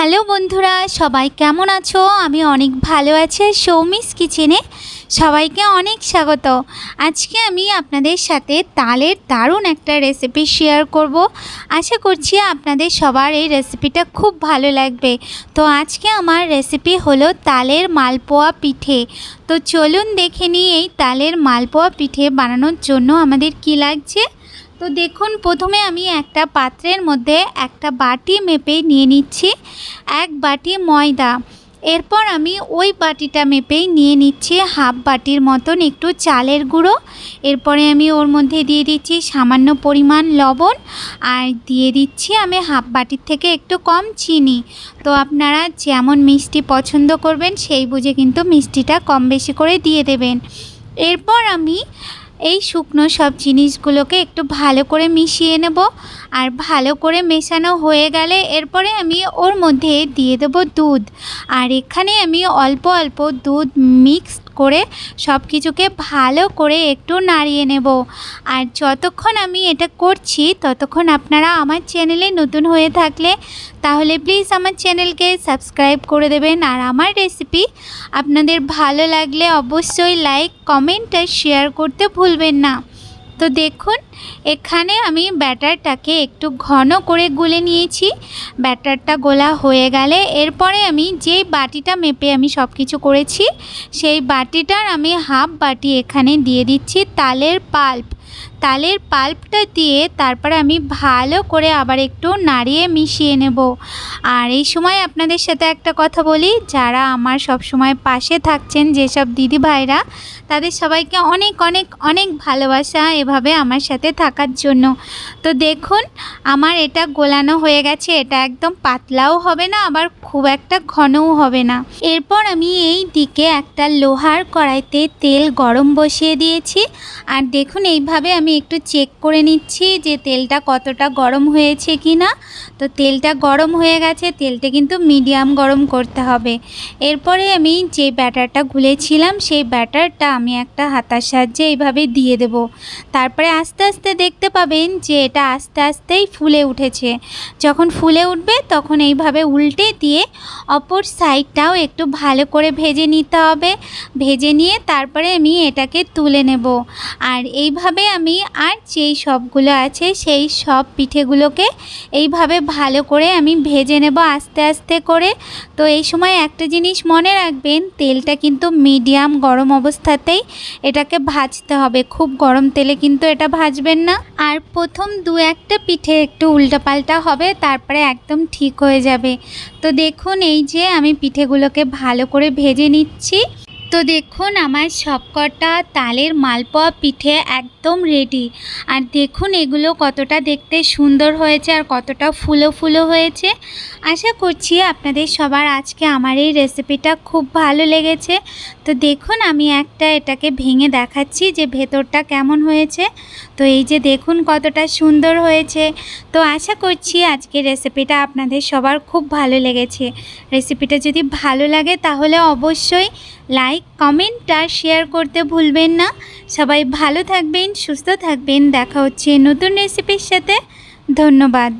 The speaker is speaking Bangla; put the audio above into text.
হ্যালো বন্ধুরা, সবাই কেমন আছো? আমি অনেক ভালো আছি সৌমিস কিচেনে সবাইকে অনেক স্বাগত। আজকে আমি আপনাদের সাথে তালের দারুণ একটা রেসিপি শেয়ার করব। আশা করছি আপনাদের সবার এই রেসিপিটা খুব ভালো লাগবে। তো আজকে আমার রেসিপি হলো তালের মালপোয়া পিঠে। তো চলুন দেখে নিই এই তালের মালপোয়া পিঠে বানানোর জন্য আমাদের কি লাগছে। তো দেখুন, প্রথমে আমি একটা পাত্রের মধ্যে একটা বাটি মেপে নিয়ে নিচ্ছি, এক বাটি ময়দা। এরপর আমি ওই বাটিটা মেপেই নিয়ে নিচ্ছি হাফ বাটির মতন একটু চালের গুঁড়ো। এরপরে আমি ওর মধ্যে দিয়ে দিচ্ছি সামান্য পরিমাণ লবণ আর দিয়ে দিচ্ছি আমি হাফ বাটির থেকে একটু কম চিনি। তো আপনারা যেমন মিষ্টি পছন্দ করবেন, সেই বুঝে কিন্তু মিষ্টিটা কম বেশি করে দিয়ে দেবেন। এরপর আমি এই শুকনো সব জিনিসগুলোকে একটু ভালো করে মিশিয়ে নেব আর ভালো করে মেশানো হয়ে গেলে এরপরে আমি ওর মধ্যে দিয়ে দেব দুধ। আর এখানে আমি অল্প অল্প দুধ মিক্স করে সব কিছুকে ভালো করে একটু নাড়িয়ে নেব। আর যতক্ষণ আমি এটা করছি, ততক্ষণ আপনারা আমার চ্যানেলে নতুন হয়ে থাকলে তাহলে প্লিজ আমার চ্যানেলকে সাবস্ক্রাইব করে দেবেন। আর আমার রেসিপি আপনাদের ভালো লাগলে অবশ্যই লাইক কমেন্ট আর শেয়ার করতে ভুলবেন না। তো দেখুন, এখানে আমি ব্যাটারটাকে একটু ঘন করে গুলে নিয়েছি। ব্যাটারটা গোলা হয়ে গেলে এরপরে আমি যেই বাটিটা মেপে আমি সব কিছু করেছি, সেই বাটিটার আমি হাফ বাটি এখানে দিয়ে দিচ্ছি তালের পাল্প। তালের পাল্পটা দিয়ে তারপরে আমি ভালো করে আবার একটু নাড়িয়ে মিশিয়ে নেব। আর এই সময় আপনাদের সাথে একটা কথা বলি, যারা আমার সব সময় পাশে থাকছেন যেসব দিদি ভাইরা তাদের সবাইকে অনেক অনেক অনেক ভালোবাসা এভাবে আমার সাথে থাকার জন্য। তো দেখুন, আমার এটা গোলানো হয়ে গেছে, এটা একদম পাতলাও হবে না, আবার খুব একটা ঘনও হবে না। এরপর আমি এই দিকে একটা লোহার কড়াইতে তেল গরম বসিয়ে দিয়েছি। আর দেখুন, এইভাবে আমি একটু চেক করে নিচ্ছি যে তেলটা কতটা গরম হয়েছে কি না তো তেলটা গরম হয়ে গেছে, তেলটা কিন্তু মিডিয়াম গরম করতে হবে। এরপরে আমি যে ব্যাটারটা গুলেছিলাম, সেই ব্যাটারটা আমি একটা হাতার সাহায্যে এইভাবে দিয়ে দেব। তারপরে আস্তে আস্তে দেখতে পাবেন যে এটা আস্তে আস্তেই ফুলে উঠেছে। যখন ফুলে উঠবে, তখন এইভাবে উল্টে দিয়ে অপর সাইডটাও একটু ভালো করে ভেজে নিতে হবে। ভেজে নিয়ে তারপরে আমি এটাকে তুলে নেব। আর এইভাবে আমি আর যেই সবগুলো আছে, সেই সব পিঠেগুলোকে এইভাবে ভালো করে আমি ভেজে নেব আস্তে আস্তে করে। তো এই সময় একটা জিনিস মনে রাখবেন, তেলটা কিন্তু মিডিয়াম গরম অবস্থাতেই এটাকে ভাজতে হবে। খুব গরম তেলে কিন্তু এটা ভাজবেন না। আর প্রথম দু একটা পিঠে একটু উল্টাপাল্টা হবে, তারপরে একদম ঠিক হয়ে যাবে। তো দেখুন, এই যে আমি পিঠেগুলোকে ভালো করে ভেজে নিচ্ছি। তো দেখুন, আমার সবকটা তালের মালপোয়া পিঠে একদম রেডি আর দেখুন, এগুলো কতটা দেখতে সুন্দর হয়েছে আর কতটা ফুলো ফুলো হয়েছে। আশা করছি আপনাদের সবার আজকে আমার এই রেসিপিটা খুব ভালো লেগেছে। তো দেখুন, আমি একটা এটাকে ভেঙে দেখাচ্ছি যে ভেতরটা কেমন হয়েছে। তো এই যে দেখুন, কতটা সুন্দর হয়েছে। তো আশা করছি আজকের রেসিপিটা আপনাদের সবার খুব ভালো লেগেছে। রেসিপিটা যদি ভালো লাগে, তাহলে অবশ্যই লাইক কমেন্ট আর শেয়ার করতে ভুলবেন না। সবাই ভালো থাকবেন, সুস্থ থাকবেন। দেখা হচ্ছে নতুন রেসিপির সাথে। ধন্যবাদ।